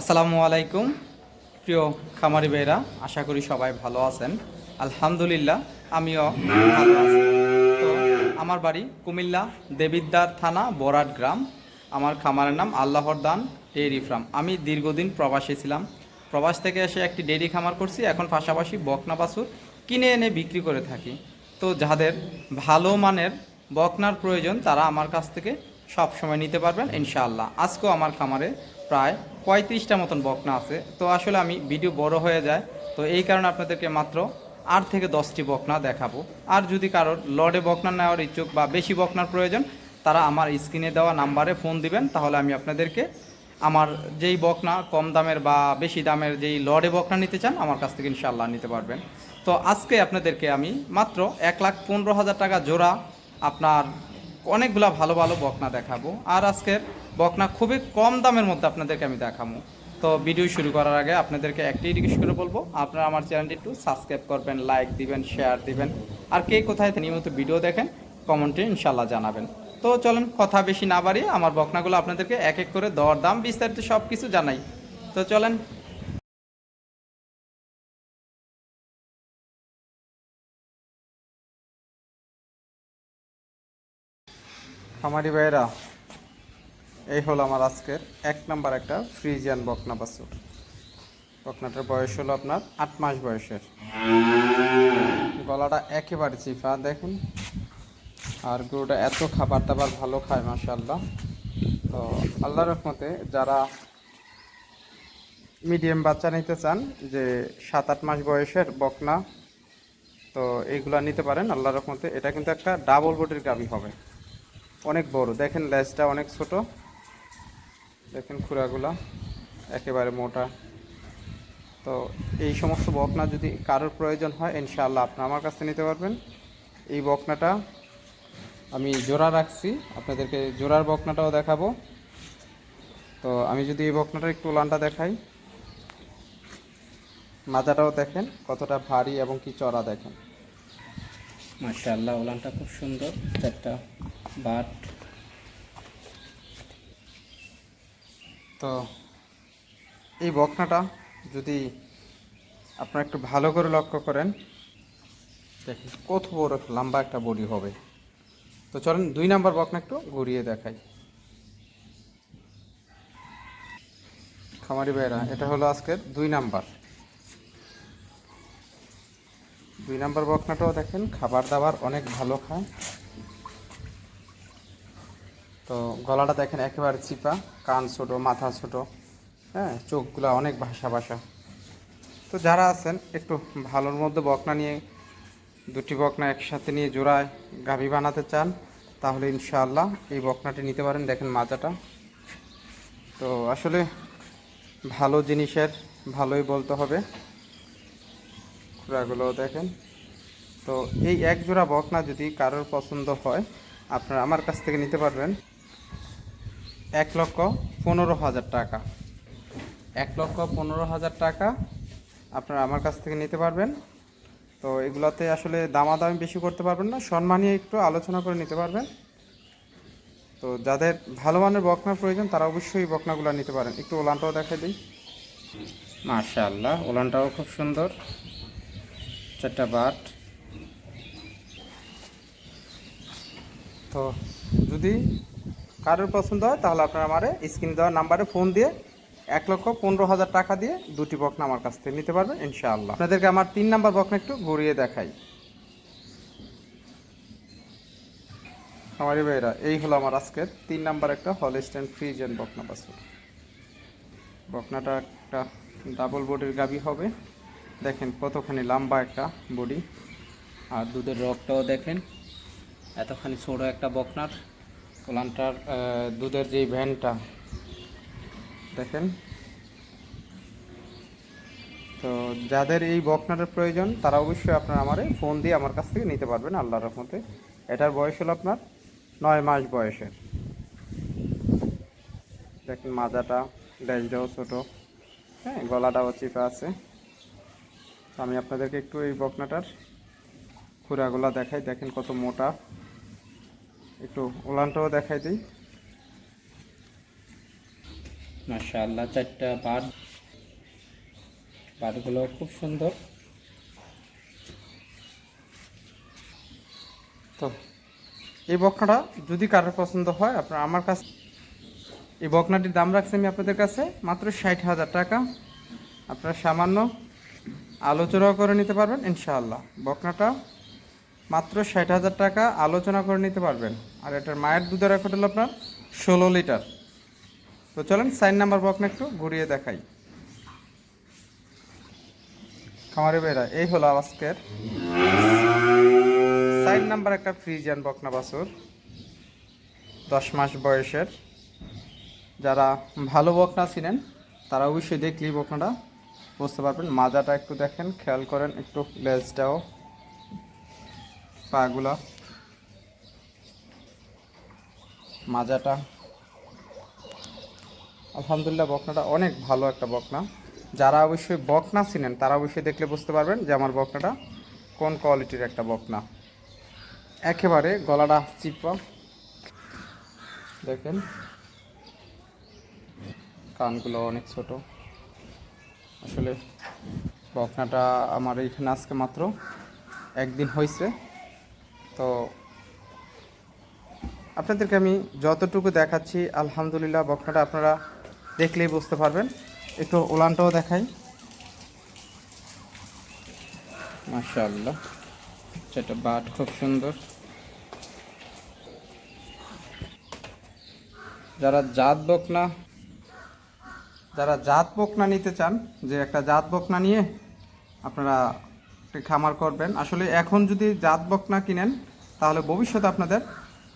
আসসালামু আলাইকুম, প্রিয় খামারি ভাইরা, আশা করি সবাই ভালো আছেন। আলহামদুলিল্লাহ, আমিও ভালো আছি। তো আমার বাড়ি কুমিল্লা দেবিদ্দার থানা, বরাট গ্রাম। আমার খামারের নাম আল্লাহর দান, ডেইরি ফার্ম। আমি দীর্ঘদিন প্রবাসী ছিলাম। প্রবাস থেকে এসে একটি ডেইরি খামার করছি, এখন পাশাপাশি বকনা বাছুর কিনে এনে বিক্রি করে থাকি। তো যাদের ভালো মানের বকনার প্রয়োজন, তারা আমার কাছ থেকে সব সময় নিতে পারবেন, ইনশাআল্লাহ। আজকেও আমার খামারে প্রায় পঁয়ত্রিশটা মতন বকনা আছে। তো আসলে আমি ভিডিও বড় হয়ে যায়, তো এই কারণে আপনাদেরকে মাত্র আট থেকে দশটি বকনা দেখাবো। আর যদি কারোর লডে বকনা নেওয়ার ইচ্ছুক বা বেশি বকনার প্রয়োজন, তারা আমার স্ক্রিনে দেওয়া নাম্বারে ফোন দিবেন, তাহলে আমি আপনাদেরকে আমার যেই বকনা কম দামের বা বেশি দামের যেই লডে বকনা নিতে চান, আমার কাছ থেকে ইনশাআল্লাহ নিতে পারবেন। তো আজকে আপনাদেরকে আমি মাত্র এক লাখ পনেরো হাজার টাকা জোড়া আপনার অনেকগুলা ভালো ভালো বকনা দেখাবো। আর আজকের বকনা খুবই কম দামের মধ্যে আপনাদেরকে আমি দেখাবো। তো ভিডিও শুরু করার আগে আপনাদেরকে একটাই রিকোয়েস্ট করে বলব, আপনারা আমার চ্যানেলটি একটু সাবস্ক্রাইব করবেন লাইক দিবেন শেয়ার দিবেন। আর কে কোথায় নিয়মিত ভিডিও দেখেন, কমেন্টে ইনশাল্লাহ জানাবেন। তো চলেন কথা বেশি না বাড়িয়ে আমার বকনাগুলো আপনাদেরকে এক এক করে দর দাম বিস্তারিত সব কিছু জানাই। তো চলেন খামারি ভাইয়েরা, এই হলো আমার আজকের এক নাম্বার একটা ফ্রিজিয়ান বকনা বাছুর। বকনাটার বয়স হলো আপনার আট মাস বয়সের। গলাটা একেবারে চিফা দেখেন। আর গরুটা এত খাবার দাবার ভালো খায় মাশাল্লাহ তো আল্লাহ রহমতে যারা মিডিয়াম বাচ্চা নিতে চান, যে সাত আট মাস বয়সের বকনা, তো এইগুলা নিতে পারেন। আল্লাহ রহমতে এটা কিন্তু একটা ডাবল বডির গাবি হবে। অনেক বড়। দেখেন লেজটা অনেক ছোট। দেখেন খুরাগুলা একেবারে মোটা। তো এই সমস্ত বকনা যদি কারোর প্রয়োজন হয়, ইনশাআল্লাহ আপনি আমার কাছে নিতে পারবেন। এই বকনাটা আমি জোড়া রাখছি। আপনাদেরকে জোড়ার বকনাটাও দেখাবো। তো আমি যদি এই বকনাটা একটু লানটা দেখাই। মাজাটাও দেখেন, কতটা ভারী এবং কি চড়া দেখেন। মাশাআল্লাহ ওলানটা খুব সুন্দর। চারটা বাট তো এই বকনাটা যদি আপনারা একটু ভালো করে লক্ষ্য করেন দেখেন কত বড় লম্বা একটা বডি হবে। তো চলেন দুই নাম্বার বকনা একটু ঘুরিয়ে দেখাই। খামারি ভাইরা এটা হলো আজকের দুই নাম্বার। দুই নাম্বার বকনাটাও দেখেন, খাবার দাবার অনেক ভালো খায়। তো গলাটা দেখেন একেবারে চিপা, কান ছোট, মাথা ছোট হ্যাঁ চোখগুলো অনেক ভাসা ভাসা তো যারা আছেন, একটু ভালোর মধ্যে বকনা নিয়ে, দুটি বকনা একসাথে নিয়ে জোড়ায় গাভী বানাতে চান, তাহলে ইনশাআল্লাহ এই বকনাটি নিতে পারেন। দেখেন মাজাটা। তো আসলে ভালো জিনিসের, ভালোই বলতে হবে। খুঁড়াগুলো দেখেন। তো এই এক জোড়া বকনা যদি কারোর পছন্দ হয়, আপনারা আমার কাছ থেকে নিতে পারবেন। এক লক্ষ পনেরো হাজার টাকা। এক লক্ষ পনেরো হাজার টাকা আপনারা আমার কাছ থেকে নিতে পারবেন। তো এগুলোতে আসলে দামাদামি বেশি করতে পারবেন না সম্মানীয় একটু আলোচনা করে নিতে পারবেন। তো যাদের ভালো মানের বকনার প্রয়োজন, তারা অবশ্যই বকনাগুলো নিতে পারেন। একটু ওলানটাও দেখে দিই। মাশাআল্লাহ, ওলানটাও খুব সুন্দর। চারটা বাট। তো যদি কারোর পছন্দ হয়, তাহলে আপনারা আমার স্ক্রিন দেওয়ার নাম্বারে ফোন দিয়ে এক লক্ষ পনেরো হাজার টাকা দিয়ে দুটি বকনা আমার কাছ থেকে নিতে পারবেন, ইনশাআল্লাহ। আপনাদেরকে আমার তিন নাম্বার বকনা একটু ঘুরিয়ে দেখাই। আমারই ভাইরা এই হলো আমার আজকের তিন নাম্বার একটা হলস্টেন ফ্রিজেন বকনা বাছুর বকনাটা একটা ডাবল বডির গাবি হবে। দেখেন কতখানি লম্বা একটা বডি আর দুধের রগটাও দেখেন, এতখানি ছোট একটা বকনার। ওলানটার আহ, দুধের যেই ভ্যানটা দেখেন। তো যাদের এই বকনাটার প্রয়োজন তারা অবশ্যই আপনার আমারে ফোন দিয়ে আমার কাছ থেকে নিতে পারবেন আল্লাহর রহমতে। এটার বয়স হলো আপনার নয় মাস বয়সের। দেখেন মাজাটা ড্যাশটাও ছোটো। হ্যাঁ গলাটাও চিপা আছে। আমি আপনাদেরকে একটু এই বকনাটার খুরাগুলা দেখাই। দেখেন কত মোটা। একটু ওলানটাও দেখাই দিই। মাশাআল্লাহ চারটা বাট বাটগুলো খুব সুন্দর। তো এই বকনাটা যদি কারোর পছন্দ হয় আপনার আমার কাছে এই বকনাটির দাম রাখছি আমি আপনাদের কাছে মাত্র ষাট হাজার টাকা। আপনারা সামান্য আলোচনাও করে নিতে পারবেন ইনশাআল্লাহ। বকনাটা মাত্র ষাট হাজার টাকা আলোচনা করে নিতে পারবেন। আর এটার মায়ের দুধের রেকর্ড হলো আপনার ষোলো লিটার। তো চলেন, সাইন নাম্বার বকনা একটু ঘুরিয়ে দেখাই। খামারে বেড়া এই হলো আজকের সাইন নাম্বার একটা ফ্রিজিয়ান বকনা বাছুর। দশ মাস বয়সের। যারা ভালো বকনা ছিলেন তারা অবশ্যই দেখলেই বকনাটা বুঝতে পারবেন। মাজাটা একটু দেখেন, খেয়াল করেন, একটু লেজটাও পাগুলা, মাজাটা। আলহামদুলিল্লাহ, বকনাটা অনেক ভালো একটা বকনা। যারা অবশ্যই বকনা ছিলেন তারা অবশ্যই দেখলে বুঝতে পারবেন যে আমার বকনাটা কোন কোয়ালিটির একটা বকনা। একেবারে গলাটা চিপা। দেখেন, কানগুলো অনেক ছোট। আসলে বকনাটা আমার এইখানে আজকে মাত্র একদিন হয়েছে তো আপনাদেরকে আমি যতটুকু দেখাচ্ছি, আলহামদুলিল্লাহ, বকনাটা আপনারা দেখলেই বুঝতে পারবেন। একটু ওলানটাও দেখাই। মাশাআল্লাহ, সেটা বাট খুব সুন্দর। যারা জাত বকনা, যারা জাত বকনা নিতে চান, যে একটা জাত বকনা নিয়ে আপনারা খামার করবেন। আসলে এখন যদি জাত বকনা কিনেন, তাহলে ভবিষ্যতে আপনাদের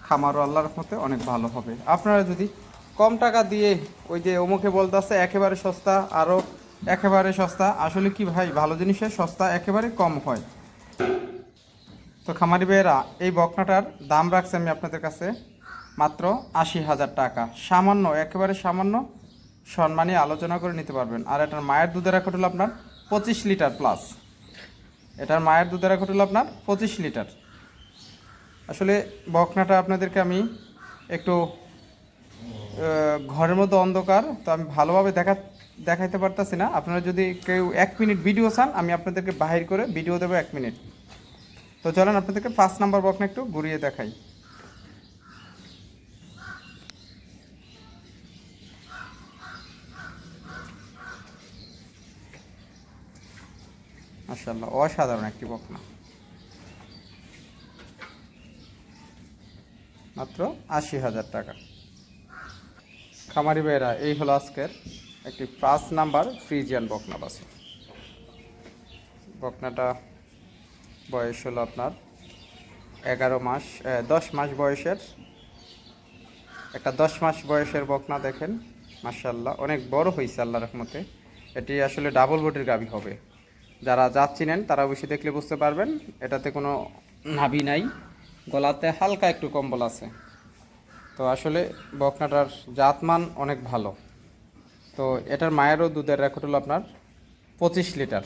খামারও আল্লাহর রহমতে অনেক ভালো হবে। আপনারা যদি কম টাকা দিয়ে ওই যে অমুকে বলতেছে, একেবারে সস্তা আরও একেবারে সস্তা, আসলে কি ভাই, ভালো জিনিসের সস্তা একেবারে কম হয়। তো খামারি ভাইয়েরা, এই বকনাটার দাম রাখছি আমি আপনাদের কাছে মাত্র আশি হাজার টাকা। সামান্য, একেবারে সামান্য সম্মানী আলোচনা করে নিতে পারবেন। আর এটার মায়ের দুধের রেকর্ড হলো আপনার পঁচিশ লিটার প্লাস। এটার মায়ের দুধের এক হলো আপনার পঁচিশ লিটার। আসলে বকনাটা আপনাদেরকে আমি একটু ঘরের মতো অন্ধকার, তো আমি ভালোভাবে দেখা, দেখাইতে পারতেছি না। আপনারা যদি কেউ এক মিনিট ভিডিও চান, আমি আপনাদেরকে বাহির করে ভিডিও দেবো এক মিনিট। তো চলেন আপনাদেরকে পাঁচ নাম্বার বকনা একটু ঘুরিয়ে দেখাই। মাশাল্লাহ অসাধারণ একটি বকনা। মাত্র আশি হাজার টাকা। খামারি ভাইয়েরা, এই হলো আজকের একটি পাঁচ নাম্বার ফ্রিজিয়ান বকনা বাসু বকনাটা বয়স হলো আপনার এগারো মাস দশ মাস বয়সের। একটা দশ মাস বয়সের বকনা দেখেন মার্শাল্লাহ অনেক বড় হয়েছে আল্লাহ রহমতে। এটি আসলে ডাবল বডির গাভি হবে। যারা যাচ্ছিলেন, তারা অবশ্যই দেখলে বুঝতে পারবেন, এটাতে কোনো নাভি নাই, গলাতে হালকা একটু কম্বল আছে। তো আসলে বকনাটার জাতমান অনেক ভালো। তো এটার মায়েরও দুধের রেকর্ড হলো আপনার পঁচিশ লিটার।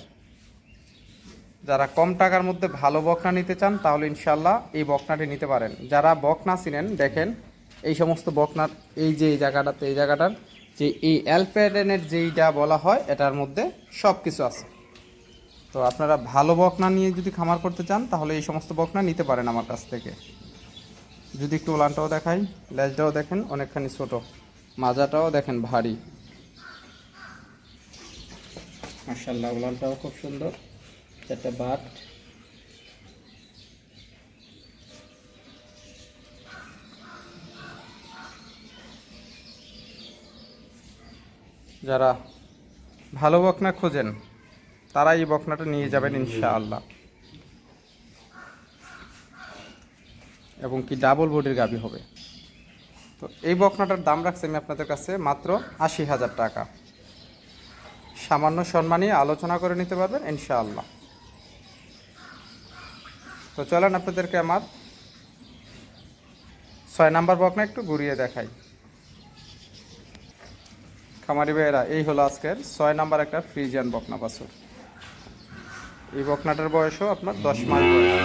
যারা কম টাকার মধ্যে ভালো বকনা নিতে চান, তাহলে ইনশাল্লাহ এই বকনাটি নিতে পারেন। যারা বকনা চিনেন, দেখেন এই সমস্ত বকনার, এই যে এই জায়গাটাতে, এই জায়গাটার যে এই অ্যালপেডেনের যেইটা বলা হয়, এটার মধ্যে সব কিছু আছে। তো আপনারা ভালো বকনা নিয়ে যদি খামার করতে চান, তাহলে এই সমস্ত বকনা নিতে পারেন আমার কাছ থেকে। যদি একটু ওলানটাও দেখাই, লেজটাও দেখেন, অনেকখানি ছোট। মাজাটাও দেখেন ভারী। মার্শাল্লাহ ওলানটাও খুব সুন্দর। চারটা বাট। যারা ভালো বকনা খোঁজেন তারা এই বকনাটা নিয়ে যাবেন ইনশাআল্লাহ। এবং কি ডাবল বডির গাবি হবে। তো এই বকনাটার দাম রাখছি আমি আপনাদের কাছে মাত্র আশি হাজার টাকা। সামান্য সম্মানী আলোচনা করে নিতে পারবেন ইনশাআল্লাহ। তো চলেন আপনাদেরকে আমার ছয় নাম্বার বকনা একটু ঘুরিয়ে দেখাই। খামারি ভাইয়েরা, এই হলো আজকের ছয় নাম্বার একটা ফ্রিজিয়ান বকনা বাছুর। এই বকনাটার বয়সও আপনার দশ মাস বয়স।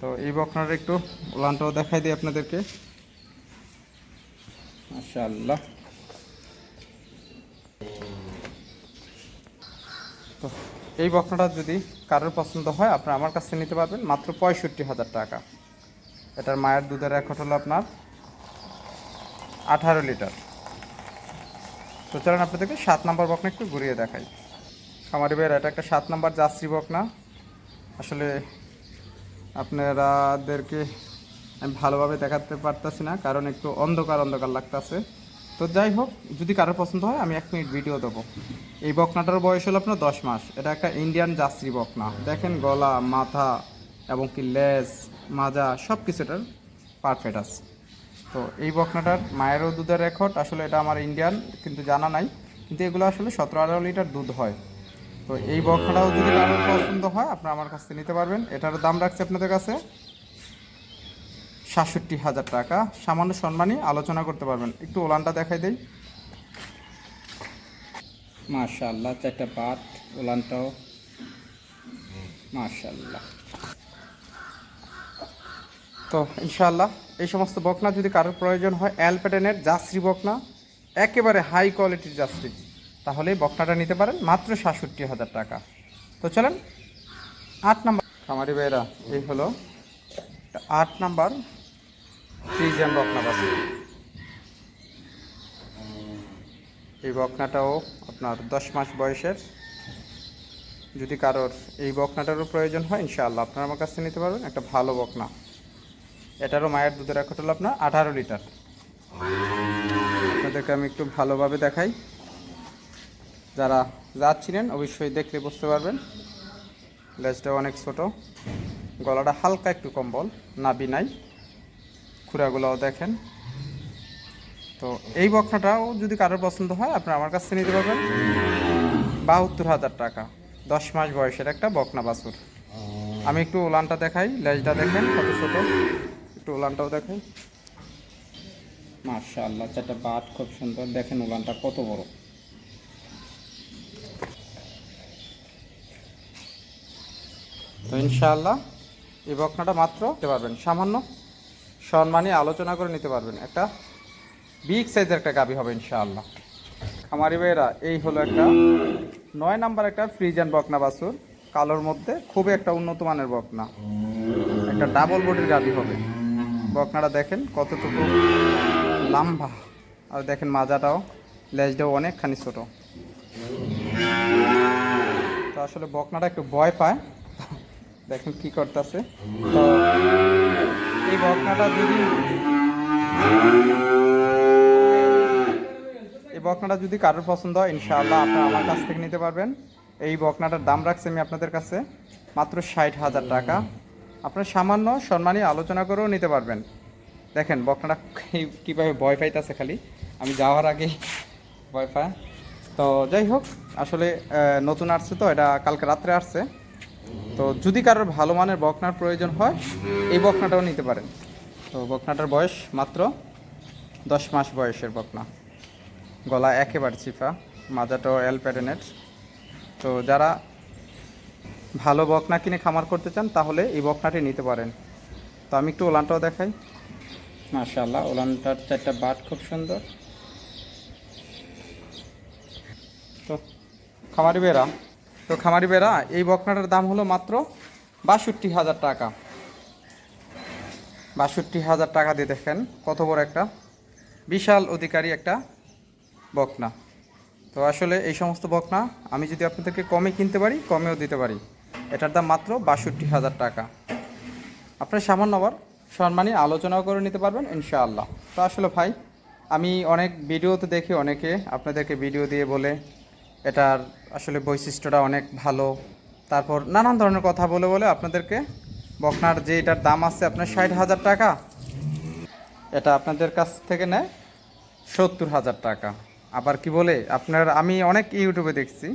তো এই বকনার একটু ওলানটাও দেখাই দিই আপনাদেরকে। মাশাল্লাহ তো এই বকনাটা যদি কারোর পছন্দ হয়, আপনার আমার কাছে নিতে পারবেন, মাত্র পঁয়ষট্টি হাজার টাকা। এটার মায়ের দুধের এক হলো আপনার আঠারো লিটার। তো চলেন আপনাদেরকে সাত নম্বর বকনা একটু ঘুরিয়ে দেখাই। খামারি ভাইয়ের, এটা একটা সাত নাম্বার যাত্রী বকনা। আসলে আপনারাদেরকে আমি ভালোভাবে দেখাতে পারতাছি না, কারণ একটু অন্ধকার অন্ধকার লাগতাছে। তো যাই হোক, যদি কারোর পছন্দ হয়, আমি এক মিনিট ভিডিও দেবো। এই বকনাটার বয়স হলো আপনার দশ মাস। এটা একটা ইন্ডিয়ান যাত্রী বকনা। দেখেন গলা, মাথা এবং কি লেজ, মাজা সব কিছুটার পারফেক্ট আছে। তো এই বকনাটার মায়েরও দুধের রেকর্ড আসলে এটা আমার ইন্ডিয়ান, কিন্তু জানা নাই। কিন্তু এগুলো আসলে সতেরো আঠারো লিটার দুধ হয়। তো এই বকনাটাও যদি কারোর পছন্দ হয়, আপনারা আমার কাছ থেকে নিতে পারবেন। এটার দাম রাখছে আপনাদের কাছে সাতষট্টি হাজার টাকা। সামান্য সম্মানই আলোচনা করতে পারবেন। একটু ওলানটা দেখাই দেই। মাশাল্লাহ চারটা পাট, ওলানটাও। মাশাল্লাহ তো ইনশাল্লাহ এই সমস্ত বকনা যদি কারোর প্রয়োজন হয়, অ্যালপেটেনের জাসরি বকনা, একেবারে হাই কোয়ালিটির জাসরি তাহলে বকনাটা নিতে পারেন, মাত্র সাতষট্টি হাজার টাকা। তো চলেন, আট নাম্বার। খামারি ভাইয়েরা, এই হলো আট নাম্বার ফ্রিজিয়ান বকনা বাসি। এই বকনাটাও আপনার দশ মাস বয়সের। যদি কারোর এই বকনাটারও প্রয়োজন হয়, ইনশাআল্লাহ আপনারা আমার কাছ থেকে নিতে পারবেন একটা ভালো বকনা। এটারও মায়ের দুধের রেকর্ড হলো আপনার আঠারো লিটার। আপনাদেরকে আমি একটু ভালোভাবে দেখাই। যারা যাচ্ছিলেন, অবশ্যই দেখলে বুঝতে পারবেন। লেজটা অনেক ছোট। গলাটা হালকা একটু কম্বল নাবি নাই। খুঁড়াগুলোও দেখেন। তো এই বকনাটাও যদি কারোর পছন্দ হয়, আপনারা আমার কাছ নিতে পারবেন। বাহাত্তর হাজার টাকা। দশ মাস বয়সের একটা বকনা বাছুর। আমি একটু ওলানটা দেখাই। লেজটা দেখেন কত ছোট। একটু ওলানটাও দেখাই। মার্শাল্লাহ চারটা বাট খুব সুন্দর। দেখেন ওলানটা কত বড়। তো ইনশাআল্লাহ এই বকনাটা মাত্র নিতে পারবেন। সামান্য সম্মানী আলোচনা করে নিতে পারবেন। একটা বিগ সাইজের একটা গাবি হবে ইনশাআল্লাহ। খামারি ভাইয়েরা, এই হলো একটা নয় নাম্বার একটা ফ্রিজান বকনা বাসুর কালোর মধ্যে খুবই একটা উন্নত মানের বকনা। একটা ডাবল বডির গাবি হবে। বকনাটা দেখেন কতটুকু লম্বা। আর দেখেন মাজাটাও, লেজটাও অনেকখানি ছোটো। তো আসলে বকনাটা একটু ভয় পায়। দেখেন কি করতেছে। তো, এই বকনাটা যদি এই বকনাটা যদি কারোর পছন্দ হয়, ইনশাআল্লাহ আপনারা আমার কাছ থেকে নিতে পারবেন। এই বকনাটার দাম রাখছি আমি আপনাদের কাছে মাত্র ষাট হাজার টাকা। আপনার সামান্য সম্মানী আলোচনা করেও নিতে পারবেন। দেখেন বকনাটা কীভাবে ভয় পাইতেছে খালি। আমি যাওয়ার আগে ভয় পায়। তো যাই হোক, আসলে নতুন আসছে তো, এটা কালকে রাত্রে আসছে। তো যদি কারোর ভালো মানের বকনার প্রয়োজন হয়, এই বকনাটাও নিতে পারেন। তো বকনাটার বয়স মাত্র দশ মাস বয়সের বকনা। গলা একেবারে চিফা মাজাটাও এল প্যাটার্নের তো যারা ভালো বকনা কিনে খামার করতে চান, তাহলে এই বকনাটি নিতে পারেন। তো আমি একটু ওলানটাও দেখাই। মাশাল্লাহ ওলানটার চারটা বাট খুব সুন্দর। তো খামারি বেরা তো খামারি বেড়া এই বকনাটার দাম হলো মাত্র বাষট্টি হাজার টাকা। বাষট্টি হাজার টাকা দিয়ে দেখেন কত বড় একটা বিশাল অধিকারী একটা বকনা। তো আসলে এই সমস্ত বকনা আমি যদি আপনাদেরকে কমে কিনতে পারি, কমেও দিতে পারি। এটার দাম মাত্র বাষট্টি হাজার টাকা। আপনার সামান্য আবার সম্মানী আলোচনাও করে নিতে পারবেন, ইনশাআল্লাহ। তো আসলে ভাই, আমি অনেক ভিডিওতে দেখি, অনেকে আপনাদেরকে ভিডিও দিয়ে বলে এটার আসলে বৈশিষ্ট্যটা অনেক ভালো। তারপর নানান ধরনের কথা বলে বলে আপনাদেরকে বকনার যে এটার দাম আছে আপনার ষাট হাজার টাকা, এটা আপনাদের কাছ থেকে নেয় সত্তর হাজার টাকা। আবার কি বলে, আপনার আমি অনেক ইউটিউবে দেখছি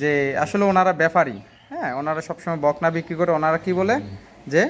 যে আসলে ওনারা ব্যাপারী হ্যাঁ ওনারা সবসময় বকনা বিক্রি করে, ওনারা কি বলে যে